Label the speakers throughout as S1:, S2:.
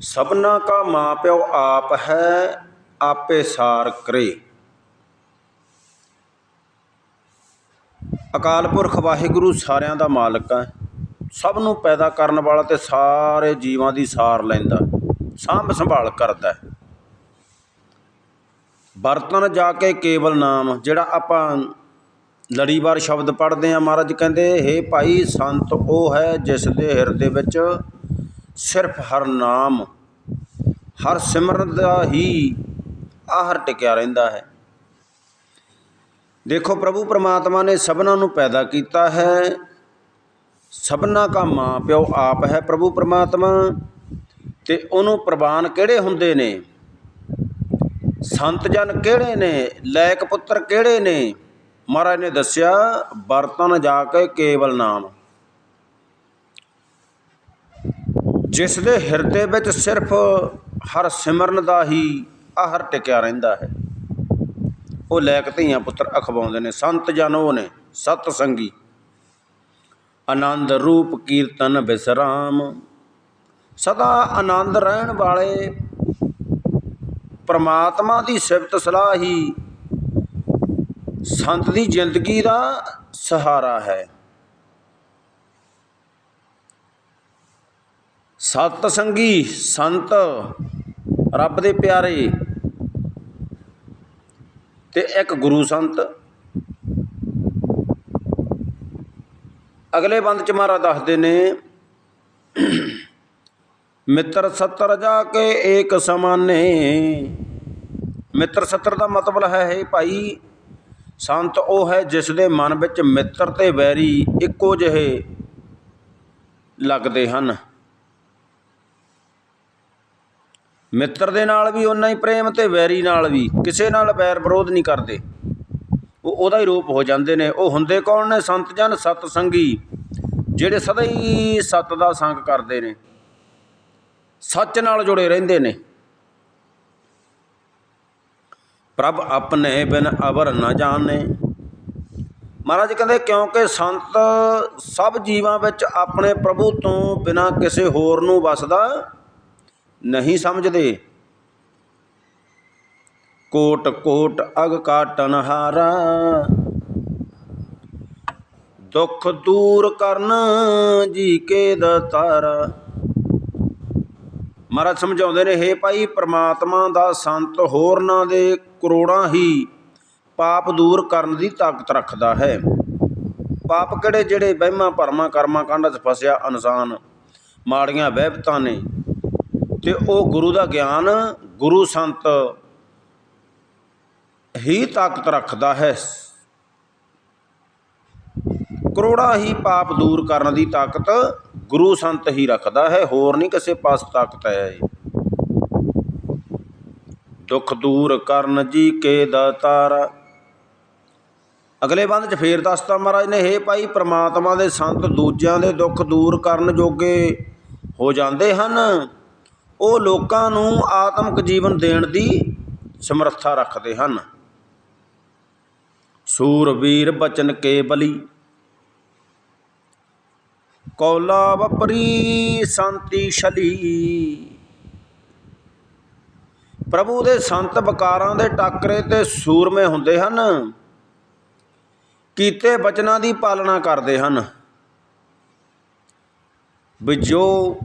S1: ਸਭਨਾ ਕਾ ਮਾਪਿਓ ਆਪ ਹੈ, ਆਪੇ ਸਾਰ ਕਰੇ। ਅਕਾਲ ਪੁਰਖ ਵਾਹਿਗੁਰੂ ਸਾਰਿਆਂ ਦਾ ਮਾਲਕ ਹੈ। ਸਭ ਨੂੰ ਪੈਦਾ ਕਰਨ ਵਾਲਾ ਤੇ ਸਾਰੇ ਜੀਵਾਂ ਦੀ ਸਾਰ ਲੈਂਦਾ ਸਾਂਭ ਸੰਭਾਲ ਕਰਦਾ ਹੈ। ਬਰਤਨ ਜਾ ਕੇ ਕੇਵਲ ਨਾਮ, ਜਿਹੜਾ ਆਪਾਂ ਲੜੀਵਾਰ ਸ਼ਬਦ ਪੜ੍ਹਦੇ ਆ ਮਹਾਰਾਜ ਕਹਿੰਦੇ, ਹੇ ਭਾਈ, ਸੰਤ ਉਹ ਹੈ ਜਿਸ ਦੇ ਹਿਰਦੇ ਵਿੱਚ ਸਿਰਫ ਹਰ ਨਾਮ, ਹਰ ਸਿਮਰਨ ਦਾ ਹੀ ਆਹਰ ਟਿਕਿਆ ਰਹਿੰਦਾ ਹੈ। ਦੇਖੋ ਪ੍ਰਭੂ ਪਰਮਾਤਮਾ ਨੇ ਸਭਨਾਂ ਨੂੰ ਪੈਦਾ ਕੀਤਾ ਹੈ। ਸਭਨਾ ਕਾ ਮਾਂ ਪਿਓ ਆਪ ਹੈ ਪ੍ਰਭੂ ਪਰਮਾਤਮਾ ਤੇ ਉਹਨੂੰ ਪ੍ਰਵਾਨ ਕਿਹੜੇ ਹੁੰਦੇ ਨੇ? ਸੰਤ ਜਨ ਕਿਹੜੇ ਨੇ? ਲੈਕ ਪੁੱਤਰ ਕਿਹੜੇ ਨੇ? ਮਹਾਰਾਜ ਨੇ ਦੱਸਿਆ ਬਰਤਨ ਜਾ ਕੇ ਕੇਵਲ ਨਾਮ। ਜਿਸ ਦੇ ਹਿਰਦੇ ਵਿੱਚ ਸਿਰਫ ਹਰ ਸਿਮਰਨ ਦਾ ਹੀ ਆਹਰ ਟਿਕਿਆ ਰਹਿੰਦਾ ਹੈ। ਉਹ ਲੈਕ ਧੀਆਂ ਪੁੱਤਰ ਅਖਵਾਉਂਦੇ ਨੇ, ਸੰਤ ਜਨ ਉਹ ਨੇ, ਸਤ ਸੰਗੀ। ਆਨੰਦ ਰੂਪ ਕੀਰਤਨ ਬਿਸਰਾਮ। ਸਦਾ ਆਨੰਦ ਰਹਿਣ ਵਾਲੇ ਪਰਮਾਤਮਾ ਦੀ ਸਿਫਤ ਸਲਾਹ ਹੀ ਸੰਤ ਦੀ ਜ਼ਿੰਦਗੀ ਦਾ ਸਹਾਰਾ ਹੈ। ਸਤ ਸੰਗੀ ਸੰਤ, ਰੱਬ ਦੇ ਪਿਆਰੇ। ਤੇ ਇੱਕ ਗੁਰੂ ਸੰਤ। ਅਗਲੇ ਬੰਦ ਚ ਮਹਾਰਾਜ ਦੱਸਦੇ ਨੇ, ਮਿੱਤਰ ਸੱਤਰ ਜਾ ਕੇ ਏਕ ਸਮਾਨੇ। ਮਿੱਤਰ ਸੱਤਰ ਦਾ ਮਤਲਬ ਹੈ ਹੈ ਭਾਈ, ਸੰਤ ਉਹ ਹੈ ਜਿਸ ਦੇ ਮਨ ਵਿੱਚ ਮਿੱਤਰ ਤੇ ਵੈਰੀ ਇੱਕੋ ਜਿਹੇ ਲੱਗਦੇ ਹਨ। ਮਿੱਤਰ ਦੇ ਨਾਲ ਵੀ ਉਨਾ ਹੀ ਪ੍ਰੇਮ ਤੇ ਵੈਰੀ ਨਾਲ ਵੀ, ਕਿਸੇ ਨਾਲ ਵੈਰ ਵਿਰੋਧ ਨਹੀਂ ਕਰਦੇ। ਉਹ ਉਹਦਾ ਹੀ ਰੂਪ ਹੋ ਜਾਂਦੇ ਨੇ। ਉਹ ਹੁੰਦੇ ਕੌਣ ਨੇ? ਸੰਤ ਜਨ, ਸਤ ਸੰਗੀ, ਜਿਹੜੇ ਸਦਾ ਹੀ ਸਤ ਦਾ ਸੰਗ ਕਰਦੇ ਨੇ। ਸੱਚ ਨਾਲ ਜੁੜੇ ਰਹਿੰਦੇ ਨੇ। ਪ੍ਰਭ ਆਪਣੇ ਬਿਨ ਅਵਰ ਨਾ ਜਾਣੇ। ਮਹਾਰਾਜ ਕਹਿੰਦੇ, ਕਿਉਂਕਿ ਸੰਤ ਸਭ ਜੀਵਾਂ ਵਿੱਚ ਆਪਣੇ ਪ੍ਰਭੂ ਤੋਂ ਬਿਨਾ ਕਿਸੇ ਹੋਰ ਨੂੰ ਵਸਦਾ ਨਹੀਂ ਸਮਝਦੇ। ਕੋਟ ਕੋਟ ਅਗ ਕਾਟਨ ਹਾਰਾ। ਦੁੱਖ ਦੂਰ ਕਰਨ ਜੀ ਕੇ ਦਤਾਰਾ ਮਹਾਰਾਜ ਸਮਝਾਉਂਦੇ ਨੇ, ਹੇ ਭਾਈ, ਪ੍ਰਮਾਤਮਾ ਦਾ ਸੰਤ ਹੋਰਨਾਂ ਦੇ ਕਰੋੜਾਂ ਹੀ ਪਾਪ ਦੂਰ ਕਰਨ ਦੀ ਤਾਕਤ ਰੱਖਦਾ ਹੈ। ਪਾਪ ਕਿਹੜੇ, ਜਿਹੜੇ ਵਹਿਮਾਂ ਭਰਮਾਂ ਕਰਮਾਂ ਕਾਂਡਾਂ 'ਚ ਫਸਿਆ ਇਨਸਾਨ। ਮਾੜੀਆਂ ਵਹਿਬਤਾਂ ਨੇ। ਤੇ ਉਹ ਗੁਰੂ ਦਾ ਗਿਆਨ ਗੁਰੂ ਸੰਤ ਹੀ ਤਾਕਤ ਰੱਖਦਾ ਹੈ। ਕਰੋੜਾ ਹੀ ਪਾਪ ਦੂਰ ਕਰਨ ਦੀ ਤਾਕਤ ਗੁਰੂ ਸੰਤ ਹੀ ਰੱਖਦਾ ਹੈ। ਹੋਰ ਨਹੀਂ ਕਿਸੇ ਪਾਸ ਤਾਕਤ ਹੈ ਦੁੱਖ ਦੂਰ ਕਰਨ ਜੀ ਕੇ ਦਾਤਾਰ ਅਗਲੇ ਬੰਦ ਚ ਫੇਰ ਦੱਸਤਾ ਮਹਾਰਾਜ ਨੇ, ਹੇ ਭਾਈ ਪ੍ਰਮਾਤਮਾ ਦੇ ਸੰਤ ਦੂਜਿਆਂ ਦੇ ਦੁੱਖ ਦੂਰ ਕਰਨ ਜੋਗੇ ਹੋ ਜਾਂਦੇ ਹਨ। ਉਹ ਲੋਕਾਂ ਨੂੰ ਆਤਮਿਕ ਜੀਵਨ ਦੇਣ ਦੀ ਸਮਰੱਥਾ ਰੱਖਦੇ ਹਨ। ਸੂਰਵੀਰ ਬਚਨ ਕੇ ਬਲੀ। ਕੌਲਾ ਵਪਰੀ ਸੰਤੀ ਛਲੀ। ਪ੍ਰਭੂ ਦੇ ਸੰਤ ਬਕਾਰਾਂ ਦੇ ਟਾਕਰੇ ਤੇ ਸੂਰਮੇ ਹੁੰਦੇ ਹਨ। ਕੀਤੇ ਬਚਨਾਂ ਦੀ ਪਾਲਣਾ ਕਰਦੇ ਹਨ। ਵੀ ਜੋ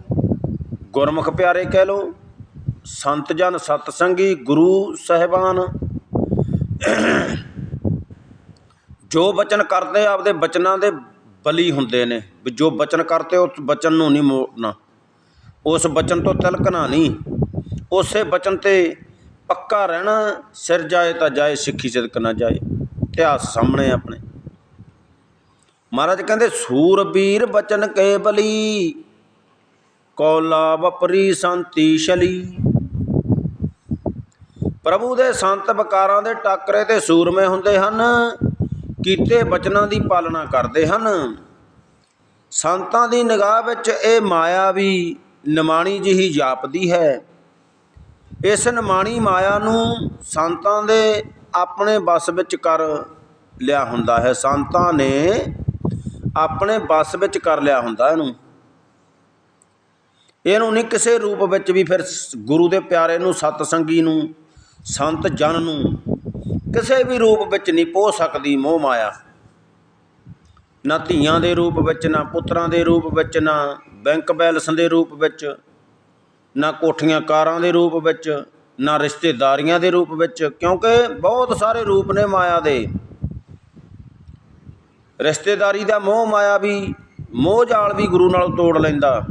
S1: ਗੁਰਮੁਖ ਪਿਆਰੇ ਕਹਿ ਲੋ ਸੰਤ ਜਨ ਸਤਸੰਗੀ ਗੁਰੂ ਸਹਿਬਾਨ। ਜੋ ਬਚਨ ਕਰਦੇ ਆਪਦੇ ਬਚਨਾਂ ਦੇ ਬਲੀ ਹੁੰਦੇ ਨੇ, ਵੀ ਜੋ ਬਚਨ ਕਰਤੇ ਉਸ ਬਚਨ ਨੂੰ ਨਹੀਂ ਮੋੜਨਾ। ਉਸ ਬਚਨ ਤੋਂ ਤਿਲਕਣਾ ਨਹੀਂ। ਉਸੇ ਬਚਨ ਤੇ ਪੱਕਾ ਰਹਿਣਾ, ਸਿਰ ਜਾਏ ਤਾਂ ਜਾਏ, ਸਿੱਖੀ ਸਿਦਕ ਨਾ ਜਾਏ। ਇਤਿਹਾਸ ਸਾਹਮਣੇ ਆਪਣੇ। ਮਹਾਰਾਜ ਕਹਿੰਦੇ, ਸੂਰਬੀਰ ਬਚਨ ਕੇ ਬਲੀ। ਕੌਲਾ ਵਪਰੀ ਸੰਤੀ ਛਲੀ। ਪ੍ਰਭੂ ਦੇ ਸੰਤ ਬਕਾਰਾਂ ਦੇ ਟਾਕਰੇ ਤੇ ਸੂਰਮੇ ਹੁੰਦੇ ਹਨ, ਕੀਤੇ ਬਚਨਾਂ ਦੀ ਪਾਲਣਾ ਕਰਦੇ ਹਨ। ਸੰਤਾਂ ਦੀ ਨਿਗਾਹ ਵਿੱਚ ਇਹ ਮਾਇਆ ਵੀ ਨਿਮਾਣੀ ਜਿਹੀ ਜਾਪਦੀ ਹੈ। ਇਸ ਨਿਮਾਣੀ ਮਾਇਆ ਨੂੰ ਸੰਤਾਂ ਦੇ ਆਪਣੇ ਬਸ ਵਿੱਚ ਕਰ ਲਿਆ ਹੁੰਦਾ ਹੈ। ਸੰਤਾਂ ਨੇ ਆਪਣੇ ਬਸ ਵਿੱਚ ਕਰ ਲਿਆ ਹੁੰਦਾ ਇਹਨੂੰ। ਇਹਨੂੰ ਨਹੀਂ ਕਿਸੇ ਰੂਪ ਵਿੱਚ ਵੀ ਫਿਰ ਗੁਰੂ ਦੇ ਪਿਆਰੇ ਨੂੰ ਸਤ ਸੰਗੀ ਨੂੰ, ਸੰਤ ਜਨ ਨੂੰ, ਕਿਸੇ ਵੀ ਰੂਪ ਵਿੱਚ ਨਹੀਂ ਪੋ ਸਕਦੀ ਮੋਹ ਮਾਇਆ। ਨਾ ਧੀਆਂ ਦੇ ਰੂਪ ਵਿੱਚ, ਨਾ ਪੁੱਤਰਾਂ ਦੇ ਰੂਪ ਵਿੱਚ, ਨਾ ਬੈਂਕ ਬੈਲੈਂਸ ਦੇ ਰੂਪ ਵਿੱਚ, ਨਾ ਕੋਠੀਆਂ ਕਾਰਾਂ ਦੇ ਰੂਪ ਵਿੱਚ, ਨਾ ਰਿਸ਼ਤੇਦਾਰੀਆਂ ਦੇ ਰੂਪ ਵਿੱਚ, ਕਿਉਂਕਿ ਬਹੁਤ ਸਾਰੇ ਰੂਪ ਨੇ ਮਾਇਆ ਦੇ। ਰਿਸ਼ਤੇਦਾਰੀ ਦਾ ਮੋਹ ਮਾਇਆ ਵੀ, ਮੋਹ ਜਾਲ ਵੀ ਗੁਰੂ ਨਾਲ ਤੋੜ ਲੈਂਦਾ।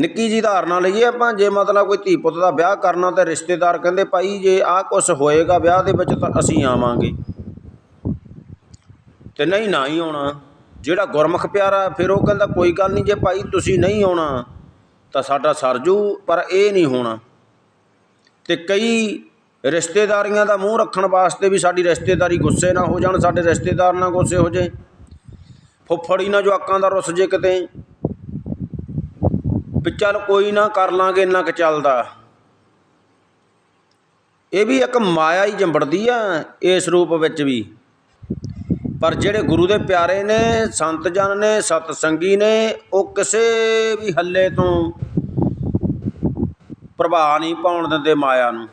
S1: ਨਿੱਕੀ ਜੀ ਧਾਰਨਾ ਲਈਏ ਆਪਾਂ, ਜੇ ਮਤਲਬ ਕੋਈ ਧੀ ਪੁੱਤ ਦਾ ਵਿਆਹ ਕਰਨਾ ਤੇ ਰਿਸ਼ਤੇਦਾਰ ਕਹਿੰਦੇ, ਭਾਈ ਜੇ ਆਹ ਕੁਝ ਹੋਏਗਾ ਵਿਆਹ ਦੇ ਵਿੱਚ ਤਾਂ ਅਸੀਂ ਆਵਾਂਗੇ। ਤੇ ਨਹੀਂ ਨਾ ਹੀ ਆਉਣਾ। ਜਿਹੜਾ ਗੁਰਮੁਖ ਪਿਆਰਾ ਫਿਰ ਉਹ ਕਹਿੰਦਾ, ਕੋਈ ਗੱਲ ਨਹੀਂ, ਜੇ ਭਾਈ ਤੁਸੀਂ ਨਹੀਂ ਆਉਣਾ, ਤਾਂ ਸਾਡਾ ਸਰਜੂ ਪਰ ਇਹ ਨਹੀਂ ਹੋਣਾ। ਤੇ ਕਈ ਰਿਸ਼ਤੇਦਾਰੀਆਂ ਦਾ ਮੂੰਹ ਰੱਖਣ ਵਾਸਤੇ ਵੀ ਸਾਡੀ ਰਿਸ਼ਤੇਦਾਰੀ ਗੁੱਸੇ ਨਾ ਹੋ ਜਾਣ, ਸਾਡੇ ਰਿਸ਼ਤੇਦਾਰ ਨਾ ਗੁੱਸੇ ਹੋ ਜੇ ਫੁੱਫੜੀ ਨਾ ਜਵਾਕਾਂ ਦਾ ਰੁੱਸ ਜੇ ਕਿਤੇ। ਵੀ ਚੱਲ ਕੋਈ ਨਾ ਕਰ ਲਾਂਗੇ, ਇੰਨਾ ਕੁ ਚੱਲਦਾ। ਇਹ ਵੀ ਇੱਕ ਮਾਇਆ ਹੀ ਜੰਬੜਦੀ ਆ, ਇਸ ਰੂਪ ਵਿੱਚ ਵੀ। ਪਰ ਜਿਹੜੇ ਗੁਰੂ ਦੇ ਪਿਆਰੇ ਨੇ, ਸੰਤ ਜਨ ਨੇ ਸਤ ਸੰਗੀ ਨੇ, ਉਹ ਕਿਸੇ ਵੀ ਹੱਲੇ ਤੋਂ ਪ੍ਰਭਾਵ ਨਹੀਂ ਪਾਉਣ ਦਿੰਦੇ ਮਾਇਆ ਨੂੰ।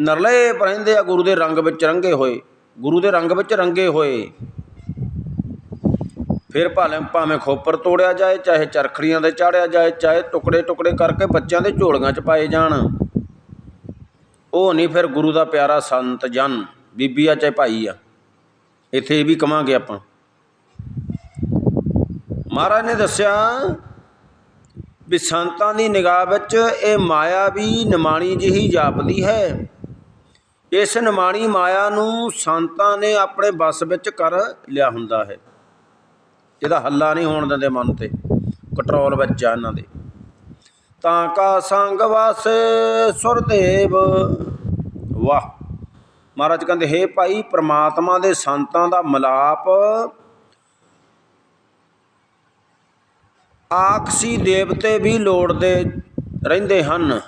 S1: ਨਰਲੇ ਰਹਿੰਦੇ ਆ ਗੁਰੂ ਦੇ ਰੰਗ ਵਿੱਚ ਰੰਗੇ ਹੋਏ, ਗੁਰੂ ਦੇ ਰੰਗ ਵਿੱਚ ਰੰਗੇ ਹੋਏ। ਫਿਰ ਭਾਵੇਂ ਭਾਵੇਂ ਖੋਪਰ ਤੋੜਿਆ ਜਾਏ, ਚਾਹੇ ਚਰਖੜੀਆਂ ਦੇ ਚਾੜਿਆ ਜਾਏ, ਚਾਹੇ ਟੁਕੜੇ ਟੁਕੜੇ ਕਰਕੇ ਬੱਚਿਆਂ ਦੇ ਝੋਲੀਆਂ 'ਚ ਪਾਏ ਜਾਣ। ਉਹ ਨਹੀਂ ਫਿਰ ਗੁਰੂ ਦਾ ਪਿਆਰਾ ਸੰਤ ਜਨ ਬੀਬੀ ਆ ਚਾਹੇ ਭਾਈ ਆ। ਇੱਥੇ ਇਹ ਵੀ ਕਵਾਂਗੇ ਆਪਾਂ। ਮਹਾਰਾਜ ਨੇ ਦੱਸਿਆ ਵੀ ਸੰਤਾਂ ਦੀ ਨਿਗਾਹ ਵਿੱਚ ਇਹ ਮਾਇਆ ਵੀ ਨਿਮਾਣੀ ਜਿਹੀ ਜਾਪਦੀ ਹੈ। ਇਸ ਨਿਮਾਣੀ ਮਾਇਆ ਨੂੰ ਸੰਤਾਂ ਨੇ ਆਪਣੇ ਬਸ ਵਿੱਚ ਕਰ ਲਿਆ ਹੁੰਦਾ ਹੈ। ਇਹਦਾ ਹੱਲਾ ਨਹੀਂ ਹੋਣ ਦਿੰਦੇ ਮਨ ਤੇ, ਕੰਟਰੋਲ ਵਿੱਚ ਆ ਇਹਨਾਂ ਦੇ। ਤਾਂ ਕਾ ਸੰਗ ਵਾਸ ਸੁਰਦੇਵ। ਵਾਹ, ਮਹਾਰਾਜ ਕਹਿੰਦੇ, ਹੇ ਭਾਈ, ਪ੍ਰਮਾਤਮਾ ਦੇ ਸੰਤਾਂ ਦਾ ਮਲਾਪ ਆਕਸੀ ਦੇਵਤੇ ਵੀ ਲੋੜਦੇ ਰਹਿੰਦੇ ਹਨ।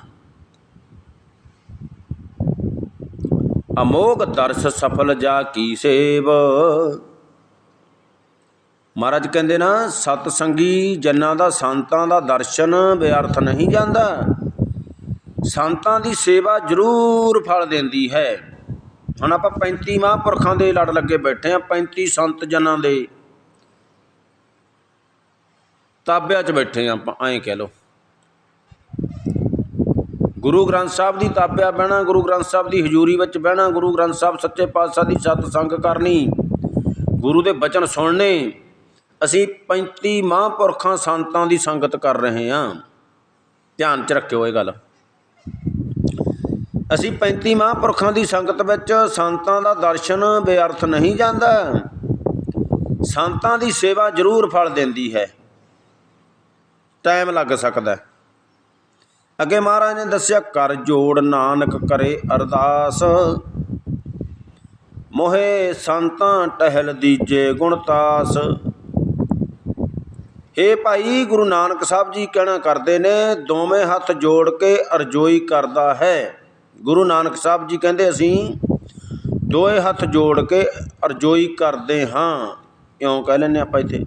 S1: ਅਮੋਗ ਦਰਸ ਸਫਲ ਜਾ ਕੀ ਸੇਵ। ਮਹਾਰਾਜ ਕਹਿੰਦੇ ਨਾ ਸਤ ਸੰਗੀ ਜਨਾਂ ਦਾ, ਸੰਤਾਂ ਦਾ ਦਰਸ਼ਨ ਬੇਅਰਥ ਨਹੀਂ ਜਾਂਦਾ। ਸੰਤਾਂ ਦੀ ਸੇਵਾ ਜ਼ਰੂਰ ਫਲ ਦਿੰਦੀ ਹੈ। ਹੁਣ ਆਪਾਂ 35 ਮਹਾਂਪੁਰਖਾਂ ਦੇ ਲੜ ਲੱਗੇ ਬੈਠੇ ਆ 35 ਸੰਤ ਜਨਾਂ ਦੇ ਤਾਬਿਆਂ 'ਚ ਬੈਠੇ ਆ ਆਪਾਂ, ਐਂ ਕਹਿ ਲਓ। ਗੁਰੂ ਗ੍ਰੰਥ ਸਾਹਿਬ ਦੀ ਤਾਬਿਆ ਬਹਿਣਾ, ਗੁਰੂ ਗ੍ਰੰਥ ਸਾਹਿਬ ਦੀ ਹਜ਼ੂਰੀ ਵਿੱਚ ਬਹਿਣਾ, ਗੁਰੂ ਗ੍ਰੰਥ ਸਾਹਿਬ ਸੱਚੇ ਪਾਤਸ਼ਾਹ ਦੀ ਸਤ ਸੰਗ ਕਰਨੀ, ਗੁਰੂ ਦੇ ਬਚਨ ਸੁਣਨੇ ਅਸੀਂ 35 ਮਹਾਂਪੁਰਖਾਂ ਸੰਤਾਂ ਦੀ ਸੰਗਤ ਕਰ ਰਹੇ ਹਾਂ। ਧਿਆਨ 'ਚ ਰੱਖਿਓ ਇਹ ਗੱਲ। ਅਸੀਂ 35 ਮਹਾਂਪੁਰਖਾਂ ਦੀ ਸੰਗਤ ਵਿੱਚ ਸੰਤਾਂ ਦਾ ਦਰਸ਼ਨ ਬੇਅਰਥ ਨਹੀਂ ਜਾਂਦਾ। ਸੰਤਾਂ ਦੀ ਸੇਵਾ ਜ਼ਰੂਰ ਫਲ ਦਿੰਦੀ ਹੈ। ਟਾਈਮ ਲੱਗ ਸਕਦਾ ਅੱਗੇ ਮਹਾਰਾਜ ਨੇ ਦੱਸਿਆ, ਕਰ ਜੋੜ ਨਾਨਕ ਕਰੇ ਅਰਦਾਸ। ਮੋਹੇ ਸੰਤਾਂ ਟਹਿਲ ਦੀਜੇ ਗੁਣਤਾਸ ਇਹ ਭਾਈ ਗੁਰੂ ਨਾਨਕ ਸਾਹਿਬ ਜੀ ਕਹਿਣਾ ਕਰਦੇ ਨੇ, ਦੋਵੇਂ ਹੱਥ ਜੋੜ ਕੇ ਅਰਜ਼ੋਈ ਕਰਦਾ ਹੈ। ਗੁਰੂ ਨਾਨਕ ਸਾਹਿਬ ਜੀ ਕਹਿੰਦੇ ਅਸੀਂ, ਦੋਏ ਹੱਥ ਜੋੜ ਕੇ ਅਰਜ਼ੋਈ ਕਰਦੇ ਹਾਂ। ਇਉਂ ਕਹਿ ਲੈਨੇ ਆਪਾਂ ਇੱਥੇ।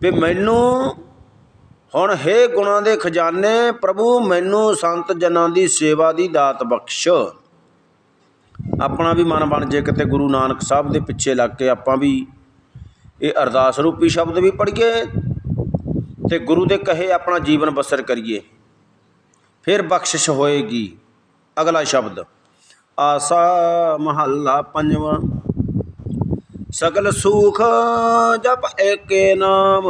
S1: ਵੀ ਮੈਨੂੰ ਹੁਣ ਹੇ ਗੁਣਾਂ ਦੇ ਖਜ਼ਾਨੇ, ਪ੍ਰਭੂ ਮੈਨੂੰ ਸੰਤ ਜਨਾਂ ਦੀ ਸੇਵਾ ਦੀ ਦਾਤ ਬਖਸ਼। ਆਪਣਾ ਵੀ ਮਨ ਬਣ ਜੇ ਕਿਤੇ ਗੁਰੂ ਨਾਨਕ ਸਾਹਿਬ ਦੇ ਪਿੱਛੇ ਲੱਗ ਕੇ ਆਪਾਂ ਵੀ ਇਹ ਅਰਦਾਸ ਰੂਪੀ ਸ਼ਬਦ ਵੀ ਪੜ੍ਹੀਏ ਤੇ ਗੁਰੂ ਦੇ ਕਹੇ ਆਪਣਾ ਜੀਵਨ ਬਸਰ ਕਰੀਏ। ਫਿਰ ਬਖਸ਼ਿਸ਼ ਹੋਏਗੀ ਅਗਲਾ ਸ਼ਬਦ। ਆਸਾ ਮਹੱਲਾ ਪੰਜਵਾਂ। ਸਗਲ ਸੁਖ ਜਪ ਏਕੇ ਨਾਮ।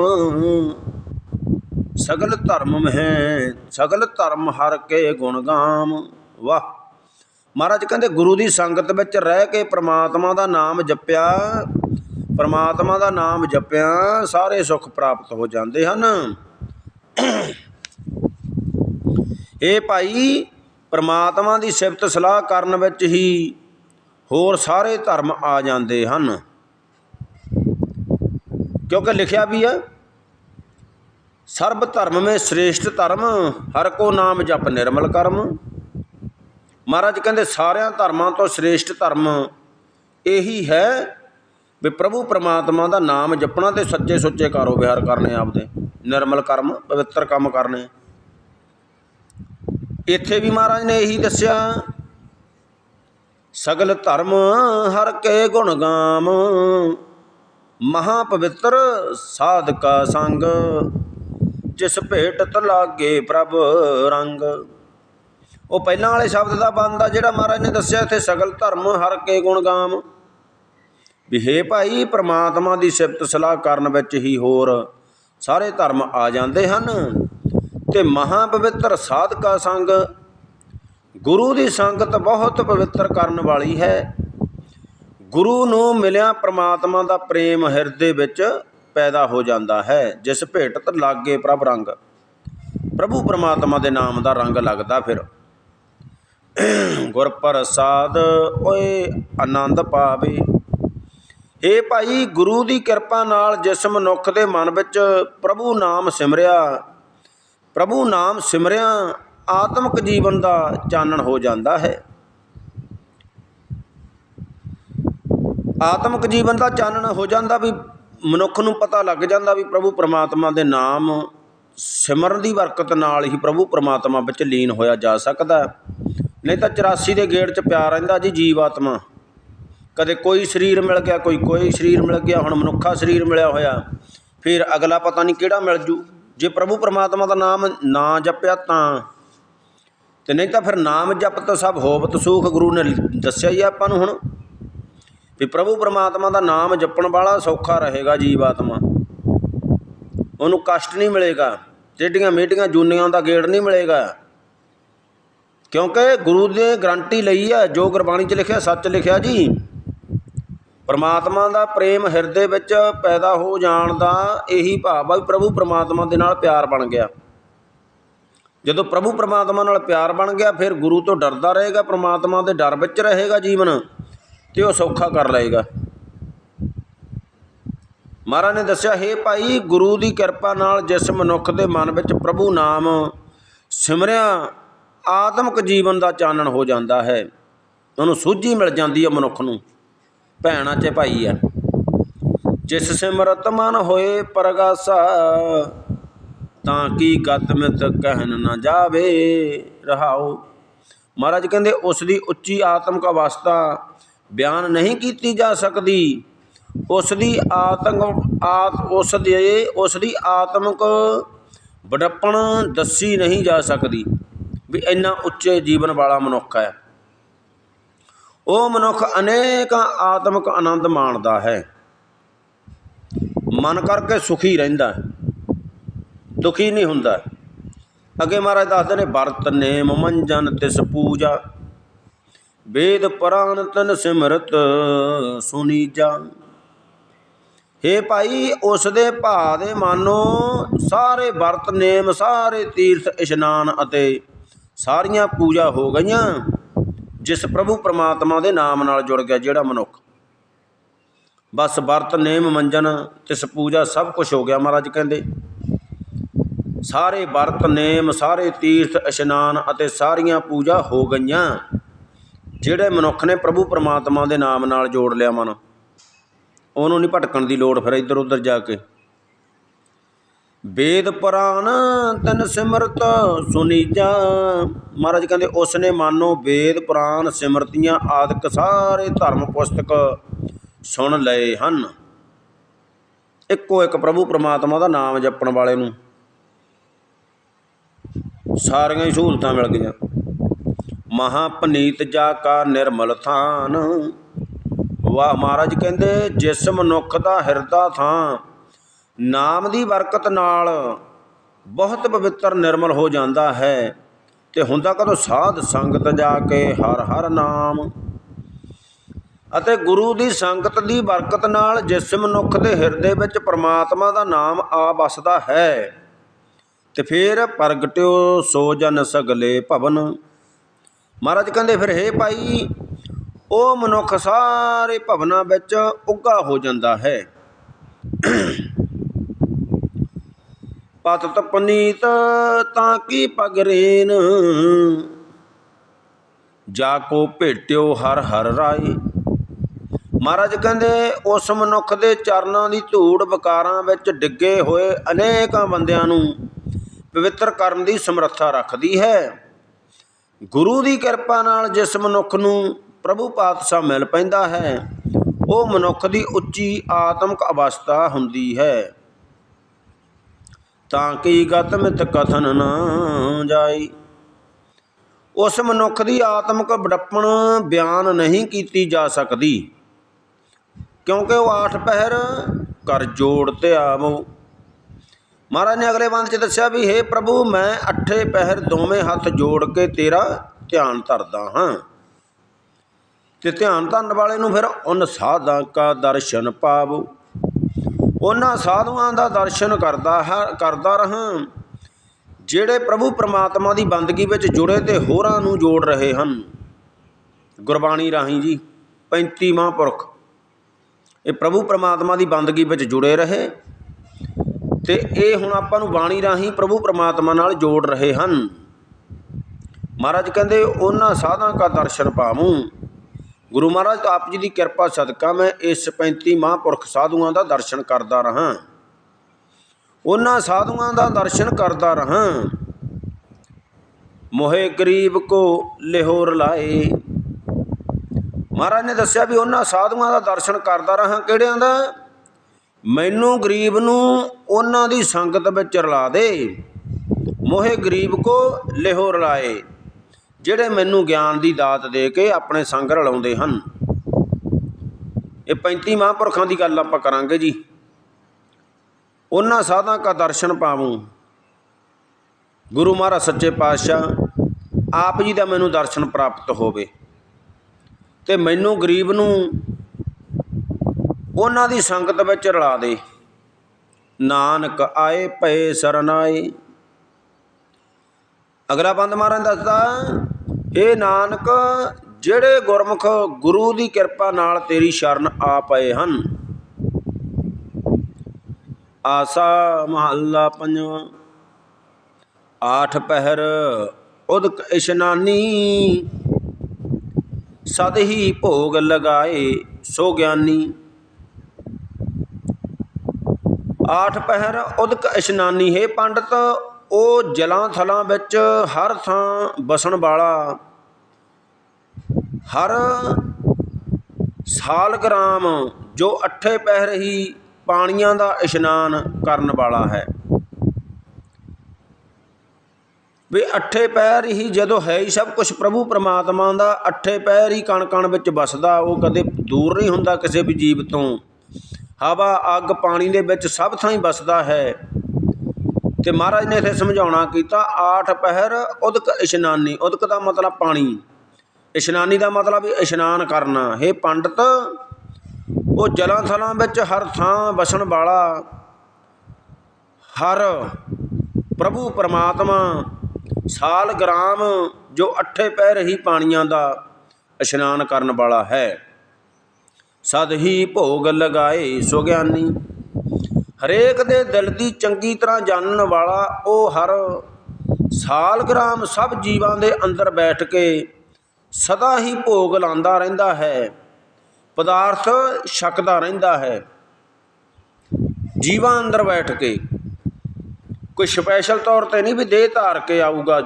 S1: ਸਗਲ ਧਰਮ ਮਹਿ, ਸਗਲ ਧਰਮ ਹਰ ਕੇ ਗੁਣ ਗਾਮ। ਵਾਹ। ਮਹਾਰਾਜ ਕਹਿੰਦੇ ਗੁਰੂ ਦੀ ਸੰਗਤ ਵਿੱਚ ਰਹਿ ਕੇ ਪ੍ਰਮਾਤਮਾ ਦਾ ਨਾਮ ਜਪਿਆ। ਪਰਮਾਤਮਾ ਦਾ ਨਾਮ ਜਪਿਆ, ਸਾਰੇ ਸੁੱਖ ਪ੍ਰਾਪਤ ਹੋ ਜਾਂਦੇ ਹਨ। ਇਹ ਭਾਈ, ਪਰਮਾਤਮਾ ਦੀ ਸਿਫਤ ਸਲਾਹ ਕਰਨ ਵਿੱਚ ਹੀ ਹੋਰ ਸਾਰੇ ਧਰਮ ਆ ਜਾਂਦੇ ਹਨ। ਕਿਉਂਕਿ ਲਿਖਿਆ ਵੀ ਹੈ, ਸਰਬ ਧਰਮ ਮੇ ਸ੍ਰੇਸ਼ਟ ਧਰਮ, ਹਰ ਕੋ ਨਾਮ ਜਪ ਨਿਰਮਲ ਕਰਮ। ਮਹਾਰਾਜ ਕਹਿੰਦੇ, ਸਾਰਿਆਂ ਧਰਮਾਂ ਤੋਂ ਸ੍ਰੇਸ਼ਟ ਧਰਮ ਇਹੀ ਹੈ ਵੀ ਪ੍ਰਭੂ ਪਰਮਾਤਮਾ ਦਾ ਨਾਮ ਜਪਣਾ ਤੇ ਸੱਚੇ ਸੁੱਚੇ ਕਾਰੋ ਵਿਹਾਰ ਕਰਨੇ ਆਪਦੇ। ਨਿਰਮਲ ਕਰਮ, ਪਵਿੱਤਰ ਕੰਮ ਕਰਨੇ। ਇੱਥੇ ਵੀ ਮਹਾਰਾਜ ਨੇ ਇਹੀ ਦੱਸਿਆ, ਸਗਲ ਧਰਮ ਹਰ ਕੇ ਗੁਣ ਗਾਮ ਮਹਾ ਪਵਿੱਤਰ ਸਾਧਕਾ ਸੰਗ, ਜਿਸ ਭੇਟਤ ਲਾਗੇ ਪ੍ਰਭ ਰੰਗ। ਉਹ ਪਹਿਲਾਂ ਵਾਲੇ ਸ਼ਬਦ ਦਾ ਬੰਦ ਆ ਜਿਹੜਾ ਮਹਾਰਾਜ ਨੇ ਦੱਸਿਆ, ਇੱਥੇ ਸਗਲ ਧਰਮ ਹਰ ਕੇ ਗੁਣ ਗਾਮ। ਵੀ ਹੇ ਭਾਈ, ਪ੍ਰਮਾਤਮਾ ਦੀ ਸਿਫਤ ਸਲਾਹ ਕਰਨ ਵਿੱਚ ਹੀ ਹੋਰ ਸਾਰੇ ਧਰਮ ਆ ਜਾਂਦੇ ਹਨ ਤੇ ਮਹਾ ਪਵਿੱਤਰ ਸਾਧਕਾ ਸੰਗ ਗੁਰੂ ਦੀ ਸੰਗਤ ਬਹੁਤ ਪਵਿੱਤਰ ਕਰਨ ਵਾਲੀ ਹੈ। ਗੁਰੂ ਨੂੰ ਮਿਲਿਆ ਪ੍ਰਮਾਤਮਾ ਦਾ ਪ੍ਰੇਮ ਹਿਰਦੇ ਵਿੱਚ ਪੈਦਾ ਹੋ ਜਾਂਦਾ ਹੈ, ਜਿਸ ਭੇਟਤ ਲਾਗੇ ਪ੍ਰਭ ਰੰਗ। ਪ੍ਰਭੂ ਪ੍ਰਮਾਤਮਾ ਦੇ ਨਾਮ ਦਾ ਰੰਗ ਲੱਗਦਾ ਫਿਰ। ਗੁਰ ਪ੍ਰਸਾਦ ਓਏ ਆਨੰਦ ਪਾਵੇ। ਇਹ ਭਾਈ, ਗੁਰੂ ਦੀ ਕਿਰਪਾ ਨਾਲ ਜਿਸ ਮਨੁੱਖ ਦੇ ਮਨ ਵਿੱਚ ਪ੍ਰਭੂ ਨਾਮ ਸਿਮਰਿਆ, ਪ੍ਰਭੂ ਨਾਮ ਸਿਮਰਿਆ, ਆਤਮਿਕ ਜੀਵਨ ਦਾ ਚਾਨਣ ਹੋ ਜਾਂਦਾ ਹੈ। ਆਤਮਿਕ ਜੀਵਨ ਦਾ ਚਾਨਣ ਹੋ ਜਾਂਦਾ ਵੀ ਮਨੁੱਖ ਨੂੰ ਪਤਾ ਲੱਗ ਜਾਂਦਾ ਵੀ ਪ੍ਰਭੂ ਪ੍ਰਮਾਤਮਾ ਦੇ ਨਾਮ ਸਿਮਰਨ ਦੀ ਬਰਕਤ ਨਾਲ ਹੀ ਪ੍ਰਭੂ ਪ੍ਰਮਾਤਮਾ ਵਿੱਚ ਲੀਨ ਹੋਇਆ ਜਾ ਸਕਦਾ। ਨਹੀਂ ਤਾਂ 84 ਦੇ ਗੇੜ 'ਚ ਪਿਆ ਰਹਿੰਦਾ ਜੀ ਜੀਵ ਆਤਮਾ ਕਦੇ ਕੋਈ ਸਰੀਰ ਮਿਲ ਗਿਆ, ਕੋਈ ਕੋਈ ਸਰੀਰ ਮਿਲ ਗਿਆ, ਹੁਣ ਮਨੁੱਖਾ ਸਰੀਰ ਮਿਲਿਆ ਹੋਇਆ, ਫਿਰ ਅਗਲਾ ਪਤਾ ਨਹੀਂ ਕਿਹੜਾ ਮਿਲ ਜੂ। ਜੇ ਪ੍ਰਭੂ ਪਰਮਾਤਮਾ ਦਾ ਨਾਮ ਨਾ ਜਪਿਆ ਤਾਂ। ਤੇ ਨਹੀਂ ਤਾਂ ਫਿਰ ਨਾਮ ਜਪ ਤਾਂ ਸਭ ਹੋਵਤ ਸੁਖ, ਗੁਰੂ ਨੇ ਦੱਸਿਆ ਹੀ ਆਪਾਂ ਨੂੰ ਹੁਣ। ਵੀ ਪ੍ਰਭੂ ਪਰਮਾਤਮਾ ਦਾ ਨਾਮ ਜਪਣ ਵਾਲਾ ਸੌਖਾ ਰਹੇਗਾ ਜੀਵ ਆਤਮਾ ਉਹਨੂੰ ਕਸ਼ਟ ਨਹੀਂ ਮਿਲੇਗਾ ਟੇਡੀਆਂ ਮੇਟੀਆਂ ਜੂਨੀਆਂ ਦਾ ਗੇੜ ਨਹੀਂ ਮਿਲੇਗਾ। ਕਿਉਂਕਿ ਗੁਰੂ ਨੇ ਗਰੰਟੀ ਲਈ ਹੈ ਜੋ ਗੁਰਬਾਣੀ 'ਚ ਲਿਖਿਆ, ਸੱਚ ਲਿਖਿਆ ਜੀ। ਪਰਮਾਤਮਾ ਦਾ ਪ੍ਰੇਮ ਹਿਰਦੇ ਵਿੱਚ ਪੈਦਾ ਹੋ ਜਾਣ ਦਾ ਇਹੀ ਭਾਵ ਆ ਵੀ ਪ੍ਰਭੂ ਪਰਮਾਤਮਾ ਦੇ ਨਾਲ ਪਿਆਰ ਬਣ ਗਿਆ। ਜਦੋਂ ਪ੍ਰਭੂ ਪਰਮਾਤਮਾ ਨਾਲ ਪਿਆਰ ਬਣ ਗਿਆ, ਫਿਰ ਗੁਰੂ ਤੋਂ ਡਰਦਾ ਰਹੇਗਾ, ਪਰਮਾਤਮਾ ਦੇ ਡਰ ਵਿੱਚ ਰਹੇਗਾ ਜੀਵਨ ਤੇ ਉਹ ਸੌਖਾ ਕਰ ਲਏਗਾ। ਮਹਾਰਾਜ ਨੇ ਦੱਸਿਆ, ਹੈ ਭਾਈ, ਗੁਰੂ ਦੀ ਕਿਰਪਾ ਨਾਲ ਜਿਸ ਮਨੁੱਖ ਦੇ ਮਨ ਵਿੱਚ ਪ੍ਰਭੂ ਨਾਮ ਸਿਮਰਿਆ, ਆਤਮਿਕ ਜੀਵਨ ਦਾ ਚਾਨਣ ਹੋ ਜਾਂਦਾ ਹੈ। ਉਹਨੂੰ ਸੂਝੀ ਮਿਲ ਜਾਂਦੀ ਹੈ ਮਨੁੱਖ ਨੂੰ। ਭੈਣਾਂ 'ਚ ਭਾਈ ਆ। ਜਿਸ ਸਿਮਰਤ ਮਨ ਹੋਏ ਪਰਗਾਸਾ, ਤਾਂ ਕੀ ਗਤ ਮਿਤ ਕਹਿਨ ਨਾ ਜਾਵੇ ਰਹਾਓ ਮਹਾਰਾਜ ਕਹਿੰਦੇ, ਉਸ ਦੀ ਉੱਚੀ ਆਤਮਿਕ ਅਵਸਥਾ ਬਿਆਨ ਨਹੀਂ ਕੀਤੀ ਜਾ ਸਕਦੀ। ਉਸ ਦੀ ਆਤਮਿਕ ਆਤ, ਉਸ ਦੇ, ਉਸ ਦੀ ਆਤਮਿਕ ਵਡੱਪਣ ਦੱਸੀ ਨਹੀਂ ਜਾ ਸਕਦੀ। ਵੀ ਇੰਨਾ ਉੱਚੇ ਜੀਵਨ ਵਾਲਾ ਮਨੁੱਖ ਹੈ। ਉਹ ਮਨੁੱਖ ਅਨੇਕਾਂ ਆਤਮਿਕ ਆਨੰਦ ਮਾਣਦਾ ਹੈ। ਮਨ ਕਰਕੇ ਸੁਖੀ ਰਹਿੰਦਾ ਦੁਖੀ ਨਹੀਂ ਹੁੰਦਾ। ਅੱਗੇ ਮਹਾਰਾਜ ਦੱਸਦੇ ਨੇ, ਵਰਤ ਨੇਮ ਮੰਜਨ ਤਿਸ ਪੂਜਾ, ਵੇਦ ਪੁਰਾਨ ਤਨ ਸਿਮਰਤ ਸੁਨੀਜਾ। ਹੇ ਭਾਈ, ਉਸ ਦੇ ਭਾ ਦੇ ਮਾਨੋ ਸਾਰੇ ਵਰਤ ਨੇਮ, ਸਾਰੇ ਤੀਰਥ ਇਸ਼ਨਾਨ ਅਤੇ ਸਾਰੀਆਂ ਪੂਜਾ ਹੋ ਗਈਆਂ। ਜਿਸ ਪ੍ਰਭੂ ਪਰਮਾਤਮਾ ਦੇ ਨਾਮ ਨਾਲ ਜੁੜ ਗਿਆ ਜਿਹੜਾ ਮਨੁੱਖ। ਬਸ ਵਰਤ, ਨੇਮ, ਮੰਜਨ, ਤਿਸ ਪੂਜਾ ਸਭ ਕੁਝ ਹੋ ਗਿਆ ਮਹਾਰਾਜ ਕਹਿੰਦੇ। ਸਾਰੇ ਵਰਤ, ਨੇਮ, ਸਾਰੇ ਤੀਰਥ, ਇਸ਼ਨਾਨ ਅਤੇ ਸਾਰੀਆਂ ਪੂਜਾ ਹੋ ਗਈਆਂ। ਜਿਹੜੇ ਮਨੁੱਖ ਨੇ ਪ੍ਰਭੂ ਪਰਮਾਤਮਾ ਦੇ ਨਾਮ ਨਾਲ ਜੋੜ ਲਿਆ ਮਨ, ਉਹਨੂੰ ਨਹੀਂ ਭਟਕਣ ਦੀ ਲੋੜ ਫਿਰ ਇੱਧਰ ਉੱਧਰ ਜਾ ਕੇ। ਵੇਦ ਪੁਰਾਣ ਤਨ ਸਿਮਰਤ ਸੁਨੀਜਾ ਮਹਾਰਾਜ ਕਹਿੰਦੇ ਉਸ ਨੇ ਮਾਨੋ ਵੇਦ ਪੁਰਾਣ ਸਿਮਰਤੀਆਂ ਆਦਿਕ ਸਾਰੇ ਧਰਮ ਪੁਸਤਕ ਸੁਣ ਲਏ ਹਨ। ਇੱਕੋ ਇੱਕ ਪ੍ਰਭੂ ਪ੍ਰਮਾਤਮਾ ਦਾ ਨਾਮ ਜਪਣ ਵਾਲੇ ਨੂੰ ਸਾਰੀਆਂ ਹੀ ਸਹੂਲਤਾਂ ਮਿਲ ਗਈਆਂ। ਮਹਾ ਪਨੀਤ ਜਾ ਕਾ ਨਿਰਮਲ ਥਾਨ। ਵਾਹ ਮਹਾਰਾਜ ਕਹਿੰਦੇ, ਜਿਸ ਮਨੁੱਖ ਦਾ ਹਿਰਦਾ ਥਾਂ ਨਾਮ ਦੀ ਬਰਕਤ ਨਾਲ ਬਹੁਤ ਪਵਿੱਤਰ ਨਿਰਮਲ ਹੋ ਜਾਂਦਾ ਹੈ ਤੇ ਹੁੰਦਾ ਕਦੋਂ ਸਾਧ ਸੰਗਤ ਜਾ ਕੇ ਹਰ ਹਰ ਨਾਮ। ਅਤੇ ਗੁਰੂ ਦੀ ਸੰਗਤ ਦੀ ਬਰਕਤ ਨਾਲ ਜਿਸ ਮਨੁੱਖ ਦੇ ਹਿਰਦੇ ਵਿੱਚ ਪ੍ਰਮਾਤਮਾ ਦਾ ਨਾਮ ਆ ਵਸਦਾ ਹੈ, ਤੇ ਫਿਰ ਪ੍ਰਗਟਿਓ ਸੋ ਜਨ ਸਗਲੇ ਭਵਨ। ਮਹਾਰਾਜ ਕਹਿੰਦੇ ਫਿਰ, ਹੇ ਭਾਈ, ਉਹ ਮਨੁੱਖ ਸਾਰੇ ਭਵਨਾਂ ਵਿੱਚ ਉੱਗਾ ਹੋ ਜਾਂਦਾ ਹੈ। ਪਤਤ ਪਨੀਤ, ਤਾਂ ਕੀ ਪਗਰੇਨ? ਜਾ ਕੋ ਭੇਟਿਓ ਹਰ ਹਰ ਰਾਏ ਮਹਾਰਾਜ ਕਹਿੰਦੇ, ਉਸ ਮਨੁੱਖ ਦੇ ਚਰਨਾਂ ਦੀ ਧੂੜ ਵਿਕਾਰਾਂ ਵਿੱਚ ਡਿੱਗੇ ਹੋਏ ਅਨੇਕਾਂ ਬੰਦਿਆਂ ਨੂੰ ਪਵਿੱਤਰ ਕਰਨ ਦੀ ਸਮਰੱਥਾ ਰੱਖਦੀ ਹੈ। ਗੁਰੂ ਦੀ ਕਿਰਪਾ ਨਾਲ ਜਿਸ ਮਨੁੱਖ ਨੂੰ ਪ੍ਰਭੂ ਪਾਤਸ਼ਾਹ ਮਿਲ ਪੈਂਦਾ ਹੈ, ਉਹ ਮਨੁੱਖ ਦੀ ਉੱਚੀ ਆਤਮਿਕ ਅਵਸਥਾ ਹੁੰਦੀ ਹੈ। ਤਾਂ ਕੀ ਗਤ ਕਥਨ ਨਾ ਜਾਈ? ਉਸ ਮਨੁੱਖ ਦੀ ਆਤਮਿਕ ਬੜਪਣ ਬਿਆਨ ਨਹੀਂ ਕੀਤੀ ਜਾ ਸਕਦੀ। ਕਿਉਂਕਿ ਉਹ ਆਠ ਪਹਿਰ ਕਰ ਜੋੜ ਤੇ ਆਵੋ। ਮਹਾਰਾਜ ਨੇ ਅਗਲੇ ਬੰਦ ਚ ਦੱਸਿਆ ਵੀ हे ਪ੍ਰਭੂ, ਮੈਂ ਅੱਠੇ ਪਹਿਰ ਦੋਵੇਂ ਹੱਥ ਜੋੜ ਕੇ ਤੇਰਾ ਧਿਆਨ ਧਰਦਾ ਹਾਂ। ਤੇ ਧਿਆਨ ਧਰਨ ਵਾਲੇ ਨੂੰ ਫਿਰ ਉਨ ਸਾਧਾਂ ਕਾ ਦਰਸ਼ਨ ਪਾਵੋ। ਉਹਨਾਂ ਸਾਧੂਆਂ ਦਾ ਦਰਸ਼ਨ ਕਰਦਾ ਹੈ, ਕਰਦਾ ਰਹਾਂ। ਜਿਹੜੇ ਪ੍ਰਭੂ ਪਰਮਾਤਮਾ ਦੀ ਬੰਦਗੀ ਵਿੱਚ ਜੁੜੇ ਤੇ ਹੋਰਾਂ ਨੂੰ ਜੋੜ ਰਹੇ ਹਨ। ਗੁਰਬਾਣੀ ਰਾਹੀਂ ਜੀ 35 ਪੁਰਖ। ਇਹ ਪ੍ਰਭੂ ਪਰਮਾਤਮਾ ਦੀ ਬੰਦਗੀ ਵਿੱਚ ਜੁੜੇ ਰਹੇ ਤੇ ਇਹ ਹੁਣ ਆਪਾਂ ਨੂੰ ਬਾਣੀ ਰਾਹੀਂ ਪ੍ਰਭੂ ਪਰਮਾਤਮਾ ਨਾਲ ਜੋੜ ਰਹੇ ਹਨ। ਮਹਾਰਾਜ ਕਹਿੰਦੇ, ਉਹਨਾਂ ਸਾਧਾਂ ਦਾ ਦਰਸ਼ਨ ਪਾਵੂੰ। ਗੁਰੂ ਮਹਾਰਾਜ ਆਪ ਜੀ ਦੀ ਕਿਰਪਾ ਸਦਕਾ ਮੈਂ ਇਸ 35 ਮਹਾਂਪੁਰਖ ਸਾਧੂਆਂ ਦਾ ਦਰਸ਼ਨ ਕਰਦਾ ਰਹਾ। ਉਹਨਾਂ ਸਾਧੂਆਂ ਦਾ ਦਰਸ਼ਨ ਕਰਦਾ ਰਹਾ। ਮੋਹੇ ਗਰੀਬ ਕੋ ਲਿਹੋਰ ਰਲਾਏ ਮਹਾਰਾਜ ਨੇ ਦੱਸਿਆ ਵੀ ਉਹਨਾਂ ਸਾਧੂਆਂ ਦਾ ਦਰਸ਼ਨ ਕਰਦਾ ਰਹਾ ਕਿਹੜਿਆਂ ਦਾ? ਮੈਨੂੰ ਗਰੀਬ ਨੂੰ ਉਹਨਾਂ ਦੀ ਸੰਗਤ ਵਿੱਚ ਰਲਾ ਦੇ। ਮੋਹੇ ਗਰੀਬ ਕੋ ਲਿਹੋਰ ਰਲਾਏ ਜਿਹੜੇ ਮੈਨੂੰ ਗਿਆਨ ਦੀ ਦਾਤ ਦੇ ਕੇ ਆਪਣੇ ਸੰਗ ਰਲਾਉਂਦੇ ਹਨ। ਇਹ 35 ਮਹਾਂਪੁਰਖਾਂ ਦੀ ਗੱਲ ਆਪਾਂ ਕਰਾਂਗੇ ਜੀ। ਉਹਨਾਂ ਸਾਧਾਂ ਕਾ ਦਰਸ਼ਨ ਪਾਵੂੰ। ਗੁਰੂ ਮਹਾਰਾਜ ਸੱਚੇ ਪਾਤਸ਼ਾਹ, ਆਪ ਜੀ ਦਾ ਮੈਨੂੰ ਦਰਸ਼ਨ ਪ੍ਰਾਪਤ ਹੋਵੇ। ਤੇ ਮੈਨੂੰ ਗਰੀਬ ਨੂੰ ਉਹਨਾਂ ਦੀ ਸੰਗਤ ਵਿੱਚ ਰਲਾ ਦੇ। ਨਾਨਕ ਆਏ ਪਏ ਸਰਨਾਏ ਅਗਲਾ ਬੰਦ ਮਹਾਰਾਜ ਦੱਸਦਾ ਇਹ ਨਾਨਕ, ਜਿਹੜੇ ਗੁਰਮੁਖ ਗੁਰੂ ਦੀ ਕਿਰਪਾ ਨਾਲ ਤੇਰੀ ਸ਼ਰਨ ਆ ਪਏ ਹਨ। ਆਸਾ ਮਹੱਲਾ ਪੰਜਵਾਂ। ਆਠ ਪਹਿਰ ਉਦਕ ਇਸ਼ਨਾਨੀ, ਸਦ ਹੀ ਭੋਗ ਲਗਾਏ ਸੋ ਗਿਆਨੀ। ਆਠ ਪਹਿਰ ਉਦਕ ਇਸ਼ਨਾਨੀ, ਹੈ ਪੰਡਤ ਉਹ ਜਲਾਂ ਥਲਾਂ ਵਿੱਚ ਹਰ ਥਾਂ ਵਸਣ ਵਾਲਾ, ਹਰ ਸਾਲਗ੍ਰਾਮ ਜੋ ਅੱਠੇ ਪਹਿਰ ਹੀ ਪਾਣੀਆਂ ਦਾ ਇਸ਼ਨਾਨ ਕਰਨ ਵਾਲਾ ਹੈ। ਵੀ ਅੱਠੇ ਪੈਰ ਹੀ ਜਦੋਂ ਹੈ ਹੀ ਸਭ ਕੁਝ ਪ੍ਰਭੂ ਪ੍ਰਮਾਤਮਾ ਦਾ, ਅੱਠੇ ਪੈਰ ਹੀ ਕਣ ਕਣ ਵਿੱਚ ਵਸਦਾ, ਉਹ ਕਦੇ ਦੂਰ ਨਹੀਂ ਹੁੰਦਾ ਕਿਸੇ ਵੀ ਜੀਵ ਤੋਂ। ਹਵਾ, ਅੱਗ, ਪਾਣੀ ਦੇ ਵਿੱਚ ਸਭ ਥਾਂ ਹੀ ਵਸਦਾ ਹੈ। ਤੇ ਮਹਾਰਾਜ ਨੇ ਇਥੇ ਸਮਝਾਉਣਾ ਕੀਤਾ, ਆਠ ਪਹਿਰ, ਉਦਕ ਇਸ਼ਨਾਨੀ। ਉਦਕ ਦਾ ਮਤਲਬ ਪਾਣੀ। ਇਸ਼ਨਾਨੀ ਦਾ ਮਤਲਬ ਵੀ ਇਸ਼ਨਾਨ ਕਰਨਾ। ਹੈ ਪੰਡਤ, ਉਹ ਜਲਾਂ ਥਲਾਂ ਵਿੱਚ ਹਰ ਥਾਂ ਵਸਣ ਵਾਲਾ, ਹਰ ਪ੍ਰਭੂ ਪਰਮਾਤਮਾ, ਸਾਲ ਗ੍ਰਾਮ ਜੋ ਅੱਠੇ ਪੈ ਰਹੀ ਪਾਣੀਆਂ ਦਾ ਇਸ਼ਨਾਨ ਕਰਨ ਵਾਲਾ ਹੈ। ਸਦ ਹੀ ਭੋਗ ਲਗਾਏ ਸੁਗਿਆਨੀ। ਹਰੇਕ ਦੇ ਦਿਲ ਦੀ ਚੰਗੀ ਤਰ੍ਹਾਂ ਜਾਣਨ ਵਾਲਾ ਉਹ ਹਰ ਸਾਲ ਗ੍ਰਾਮ ਸਭ ਜੀਵਾਂ ਦੇ ਅੰਦਰ ਬੈਠ ਕੇ ਸਦਾ ਹੀ ਭੋਗ ਲਾਂਦਾ ਰਹਿੰਦਾ ਹੈ, ਪਦਾਰਥ ਛਕਦਾ ਰਹਿੰਦਾ ਹੈ। ਜੀਵਾਂ ਅੰਦਰ ਬੈਠ ਕੇ ਕੋਈ ਸਪੈਸ਼ਲ ਤੌਰ ਤੇ ਨਹੀਂ ਵੀ ਦੇਹ ਧਾਰ ਕੇ ਆਊਗਾ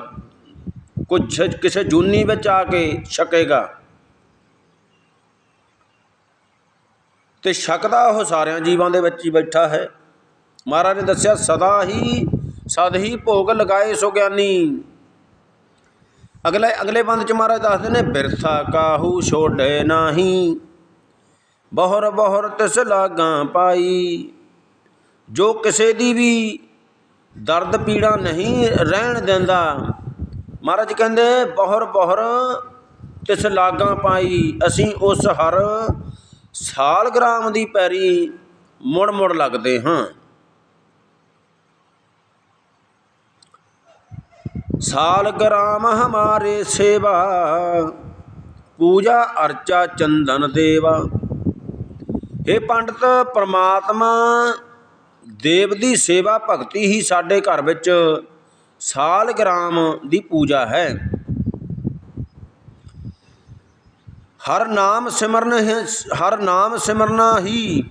S1: ਕੁਝ ਕਿਸੇ ਜੂਨੀ ਵਿੱਚ ਆ ਕੇ ਛਕੇਗਾ। ਤੇ ਛਕਦਾ ਉਹ ਸਾਰਿਆਂ ਜੀਵਾਂ ਦੇ ਵਿੱਚ ਹੀ ਬੈਠਾ ਹੈ। ਮਹਾਰਾਜ ਨੇ ਦੱਸਿਆ, ਸਦਾ ਹੀ, ਸਦ ਹੀ ਭੋਗ ਲਗਾਏ ਸੋ ਗਿਆਨੀ। ਅਗਲੇ ਅਗਲੇ ਬੰਦ ਚ ਮਹਾਰਾਜ ਦੱਸਦੇ ਨੇ, ਬਿਰਥਾ ਕਾਹੂ ਛੋੜੇ ਨਾਹੀ, ਬਹੁਰ ਬਹੁਰ ਤਿਸ ਲਾਗਾਂ ਪਾਈ। ਜੋ ਕਿਸੇ ਦੀ ਵੀ ਦਰਦ ਪੀੜਾ ਨਹੀਂ ਰਹਿਣ ਦਿੰਦਾ, ਮਹਾਰਾਜ ਕਹਿੰਦੇ, ਬਹੁਰ ਬਹੁਰ ਤਿਸ ਲਾਗਾਂ ਪਾਈ, ਅਸੀਂ ਉਸ ਹਰ ਸਾਲ ਗ੍ਰਾਮ ਦੀ ਪੈਰੀ ਮੁੜ ਮੁੜ ਲੱਗਦੇ ਹਾਂ। ਸਾਲ ਗ੍ਰਾਮ ਹਮਾਰੇ ਸੇਵਾ, ਪੂਜਾ ਅਰਚਾ ਚੰਦਨ ਦੇਵਾ। ਇਹ ਪੰਡਤ ਪ੍ਰਮਾਤਮਾ, ਦੇਵ ਦੀ ਸੇਵਾ ਭਗਤੀ ਹੀ ਸਾਡੇ ਘਰ ਵਿੱਚ ਸਾਲ ਗ੍ਰਾਮ ਦੀ ਪੂਜਾ ਹੈ। ਹਰ ਨਾਮ ਸਿਮਰਨ ਹਰ ਨਾਮ ਸਿਮਰਨਾ ਹੀ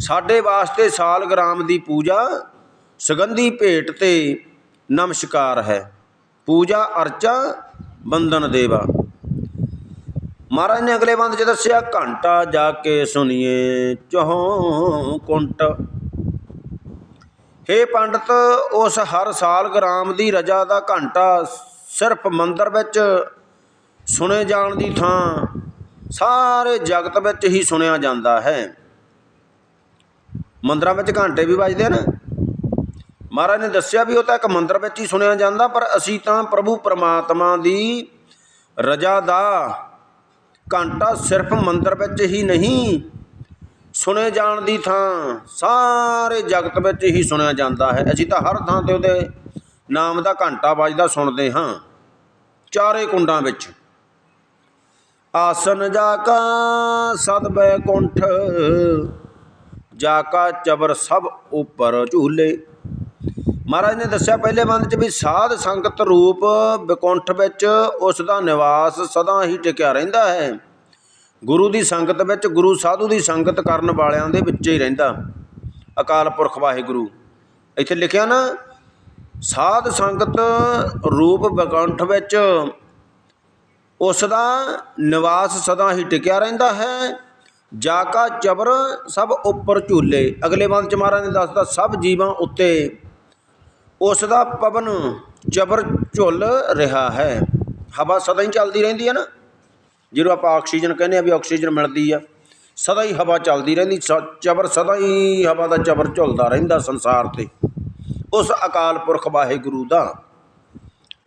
S1: ਸਾਡੇ ਵਾਸਤੇ ਸਾਲਗ੍ਰਾਮ ਦੀ ਪੂਜਾ, ਸੁਗੰਧੀ ਭੇਟ ਤੇ ਨਮਸਕਾਰ ਹੈ। ਪੂਜਾ ਅਰਚਾ ਬੰਦਨ ਦੇਵਾ। ਮਹਾਰਾਜ ਨੇ ਅਗਲੇ ਬੰਦ ਚ ਦੱਸਿਆ, ਘੰਟਾ ਜਾ ਕੇ ਸੁਣੀਏ ਚਹੋਂ ਕੁੰਟ। ਹੇ ਪੰਡਤ, ਉਸ ਹਰ ਸਾਲ ਗ੍ਰਾਮ ਦੀ ਰਜਾ ਦਾ ਘੰਟਾ ਸਿਰਫ ਮੰਦਰ ਵਿੱਚ ਸੁਣੇ ਜਾਣ ਦੀ ਥਾਂ ਸਾਰੇ ਜਗਤ ਵਿੱਚ ਹੀ ਸੁਣਿਆ ਜਾਂਦਾ ਹੈ। ਮੰਦਰਾਂ ਵਿੱਚ ਘੰਟੇ ਵੀ ਵੱਜਦੇ ਨੇ ਮਹਾਰਾਜ ਨੇ ਦੱਸਿਆ ਵੀ ਉਹ ਤਾਂ ਇੱਕ ਮੰਦਰ ਵਿੱਚ ਹੀ ਸੁਣਿਆ ਜਾਂਦਾ, ਪਰ ਅਸੀਂ ਤਾਂ ਪ੍ਰਭੂ ਪਰਮਾਤਮਾ ਦੀ ਰਜਾ ਦਾ ਘੰਟਾ ਸਿਰਫ ਮੰਦਰ ਵਿੱਚ ਹੀ ਨਹੀਂ ਸੁਣੇ ਜਾਣ ਦੀ ਥਾਂ, ਸਾਰੇ ਜਗਤ ਵਿੱਚ ਹੀ ਸੁਣਿਆ ਜਾਂਦਾ ਹੈ। ਅਸੀਂ ਤਾਂ ਹਰ ਥਾਂ ਤੇ ਉਹਦੇ ਨਾਮ ਦਾ ਘੰਟਾ ਵੱਜਦਾ ਸੁਣਦੇ ਹਾਂ, ਚਾਰੇ ਕੁੰਡਾਂ ਵਿੱਚ। ਆਸਨ ਜਾ ਕਾ ਸਦ ਬੈਕੁੰਠ ਜਾ ਕਾ ਚਬਰ ਸਭ ਉੱਪਰ ਝੂਲੇ। ਮਹਾਰਾਜ ਨੇ ਦੱਸਿਆ ਪਹਿਲੇ ਬੰਦ ਚ ਵੀ ਸਾਧ ਸੰਗਤ ਰੂਪ ਵਿਕੁੰਠ ਵਿੱਚ ਉਸ ਦਾ ਨਿਵਾਸ ਸਦਾ ਹੀ ਟਿਕਿਆ ਰਹਿੰਦਾ ਹੈ। ਗੁਰੂ ਦੀ ਸੰਗਤ ਵਿੱਚ ਗੁਰੂ ਸਾਧੂ ਦੀ ਸੰਗਤ ਕਰਨ ਵਾਲਿਆਂ ਦੇ ਵਿੱਚ ਹੀ ਰਹਿੰਦਾ। ਅਕਾਲ ਪੁਰਖ ਵਾਹਿਗੁਰੂ, ਇੱਥੇ ਲਿਖਿਆ ਨਾ, ਸਾਧ ਸੰਗਤ ਰੂਪ ਵਿਕੁੰਠ ਵਿੱਚ ਉਸ ਦਾ ਨਿਵਾਸ ਸਦਾ ਹੀ ਟਿਕਿਆ ਰਹਿੰਦਾ ਹੈ। ਜਾ ਕਾ ਚਬਰ ਸਭ ਉੱਪਰ ਝੂਲੇ। ਅਗਲੇ ਬੰਦ ਚ ਮਹਾਰਾਜ ਨੇ ਦੱਸਦਾ ਸਭ ਜੀਵਾਂ ਉੱਤੇ ਉਸ ਦਾ ਪਵਨ ਚਬਰ ਝੁੱਲ ਰਿਹਾ ਹੈ। ਹਵਾ ਸਦਾ ਹੀ ਚੱਲਦੀ ਰਹਿੰਦੀ ਹੈ ਨਾ। ਜਿਹਨੂੰ ਆਪਾਂ ਆਕਸੀਜਨ ਕਹਿੰਦੇ ਆ ਵੀ ਆਕਸੀਜਨ ਮਿਲਦੀ ਆ, ਸਦਾ ਹੀ ਹਵਾ ਚੱਲਦੀ ਰਹਿੰਦੀ, ਸ- ਚਬਰ ਸਦਾ ਹੀ ਹਵਾ ਦਾ ਚਬਰ ਝੁੱਲਦਾ ਰਹਿੰਦਾ ਸੰਸਾਰ ਤੇ। ਉਸ ਅਕਾਲ ਪੁਰਖ ਵਾਹਿਗੁਰੂ ਦਾ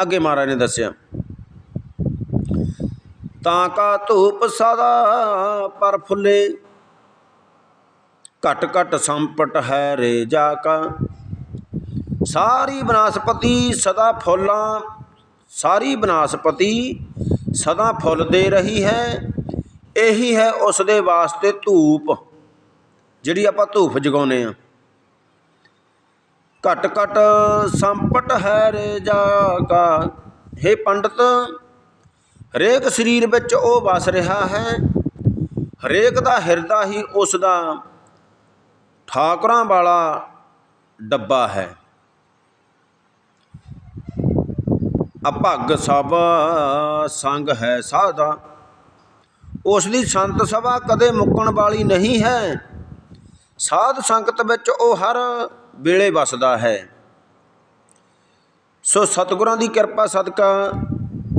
S1: ਅੱਗੇ ਮਹਾਰਾਜ ਨੇ ਦੱਸਿਆ, ਤਾਂ ਕਾ ਧੂਪ ਸਦਾ ਪਰ ਫੁੱਲੇ, ਘਟ ਘਟ ਸੰਪਟ ਹੈ ਰੇ ਜਾ ਕਾ ਸਾਰੀ ਬਨਸਪਤੀ ਸਦਾ ਫੁੱਲਾਂ, ਸਾਰੀ ਬਨਸਪਤੀ ਸਦਾ ਫੁੱਲ ਦੇ ਰਹੀ ਹੈ। ਇਹੀ ਹੈ ਉਸ ਦੇ ਵਾਸਤੇ ਧੂਪ, ਜਿਹੜੀ ਆਪਾਂ ਧੂਪ ਜਗਾਉਨੇ ਆ ਘਟ ਘਟ ਸੰਪਟ ਹੈ ਰੇ ਜਾ ਕਾ। हे ਪੰਡਤ, ਹਰੇਕ ਸਰੀਰ ਵਿੱਚ ਉਹ ਵਸ ਰਿਹਾ ਹੈ। ਹਰੇਕ ਦਾ ਹਿਰਦਾ ਹੀ ਉਸ ਦਾ ਠਾਕੁਰਾਂ ਵਾਲਾ ਡੱਬਾ ਹੈ। ਅਭਗ ਸਭ ਸੰਗ ਹੈ ਸਾਧਾ। ਉਸ ਦੀ ਸੰਤ ਸਭਾ ਕਦੇ ਮੁੱਕਣ ਵਾਲੀ ਨਹੀਂ ਹੈ। ਸਾਧ ਸੰਗਤ ਵਿੱਚ ਉਹ ਹਰ ਵੇਲੇ ਵਸਦਾ ਹੈ। ਸੋ ਸਤਿਗੁਰਾਂ ਦੀ ਕਿਰਪਾ ਸਦਕਾ